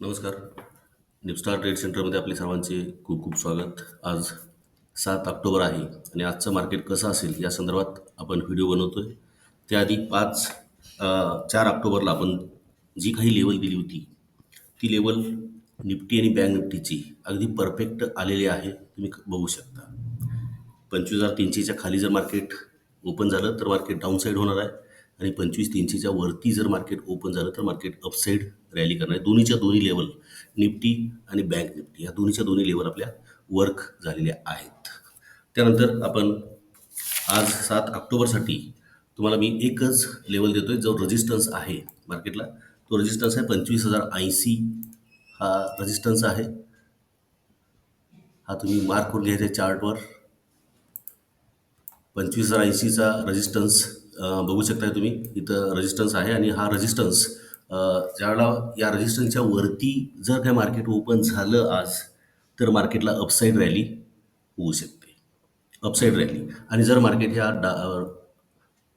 नमस्कार. निपस्टार ट्रेड सेंटरमध्ये आपले सर्वांचे खूप खूप स्वागत. आज सात ऑक्टोबर आहे आणि आजचं मार्केट कसं असेल या संदर्भात आपण व्हिडिओ बनवतो आहे त्याआधी पाच चार ऑक्टोबरला आपण जी काही लेवल दिली होती ती लेवल निफ्टी आणि बँक निफ्टीची अगदी परफेक्ट आलेली आहे तुम्ही बघू शकता. पंचवीस हजार तीनशेच्या खाली जर मार्केट ओपन झालं तर मार्केट डाऊन साईड होणार आहे. आणि पंचवीस तीनशेच्या वरती जर मार्केट ओपन झालं तर मार्केट अपसाईड रॅली करणार आहे. दोन्हीच्या दोन्ही लेवल निफ्टी आणि बँक निफ्टी या दोन्हीच्या दोन्ही लेवल आपल्या वर्क झालेल्या आहेत. त्यानंतर आपण आज सात ऑक्टोबरसाठी तुम्हाला मी एकच लेवल देतोय जो रेजिस्टन्स आहे मार्केटला तो रेजिस्टन्स आहे पंचवीस हजार ऐंशी. हा रेजिस्टन्स आहे. हा तुम्ही मार्क करून घ्यायचा चार्टवर पंचवीस हजार ऐंशीचा रेजिस्टन्स बघू शकताय तुम्ही इथं रेजिस्टन्स आहे आणि हा रेजिस्टन्स ज्यावेळेला या रजिस्टन्सच्या वरती जर काय मार्केट ओपन झालं आज तर मार्केटला अपसाईड रॅली होऊ शकते. अपसाईड रॅली आणि जर मार्केट ह्या डा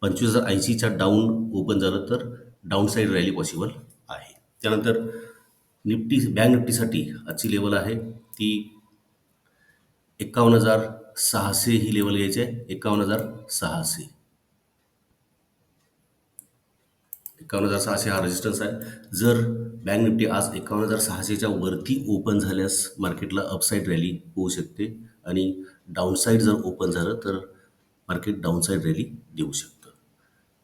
पंचवीस हजार ऐंशीच्या डाऊन ओपन झालं तर डाऊन साईड रॅली पॉसिबल आहे. त्यानंतर निफ्टी बँक निफ्टीसाठी आजची लेवल आहे ती एकावन्न हजार सहाशे ही लेवल घ्यायची आहे एकावन्न हजार सहाशे. एकावन्न हजार सहाशे हा रेजिस्टन्स आहे. जर बँक निफ्टी आज एकावन्न हजार सहाशेच्या वरती ओपन झाल्यास मार्केटला अपसाईड रॅली होऊ शकते आणि डाऊनसाईड जर ओपन झालं तर मार्केट डाऊनसाईड रॅली देऊ शकतं.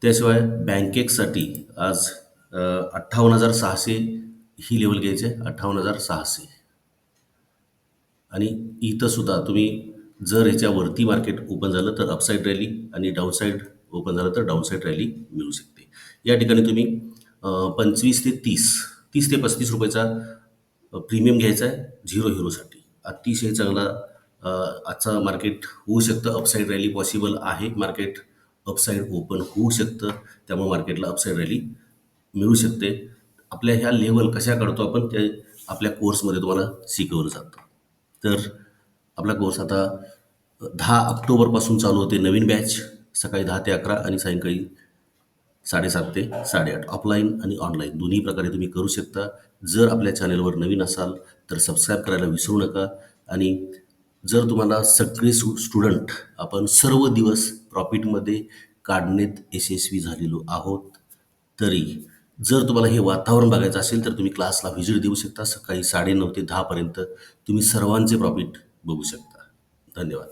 त्याशिवाय बँकेकसाठी आज अठ्ठावन्न हजार सहाशे ही लेवल घ्यायची आहे अठ्ठावन्न हजार सहाशे. आणि इथंसुद्धा तुम्ही जर ह्याच्यावरती मार्केट ओपन झालं तर अपसाईड रॅली आणि डाऊनसाईड ओपन झालं तर डाऊनसाईड रॅली मिळू शकते. या ठिकाणी तुम्ही पंचवीस ते तीस तीस ते पस्तीस रुपयाचा प्रीमियम घ्यायचा आहे झिरो हिरोसाठी अतिशय चांगला आजचा मार्केट होऊ शकतं. अपसाईड रॅली पॉसिबल आहे. मार्केट अपसाईड ओपन होऊ शकतं. त्यामुळे मार्केटला अपसाईड रॅली मिळू शकते. आपल्या ह्या लेवल कशा काढतो आपण ते आपल्या कोर्समध्ये तुम्हाला शिकवलं जातं. तर आपला कोर्स आता दहा ऑक्टोबरपासून चालू होते. नवीन बॅच सकाळी दहा ते अकरा आणि सायंकाळी साडेसात ते साडेआठ. ऑफलाईन आणि ऑनलाईन दोन्ही प्रकारे तुम्ही करू शकता. जर आपल्या चॅनेलवर नवीन असाल तर सबस्क्राईब करायला विसरू नका. आणि जर तुम्हाला सगळे स्टु स्टुडंट आपण सर्व दिवस प्रॉफिटमध्ये काढण्यात यशस्वी झालेलो आहोत तरी जर तुम्हाला हे वातावरण बघायचं असेल तर तुम्ही क्लासला व्हिजिट देऊ शकता. सकाळी साडेनऊ ते दहापर्यंत तुम्ही सर्वांचे प्रॉफिट बघू शकता. धन्यवाद.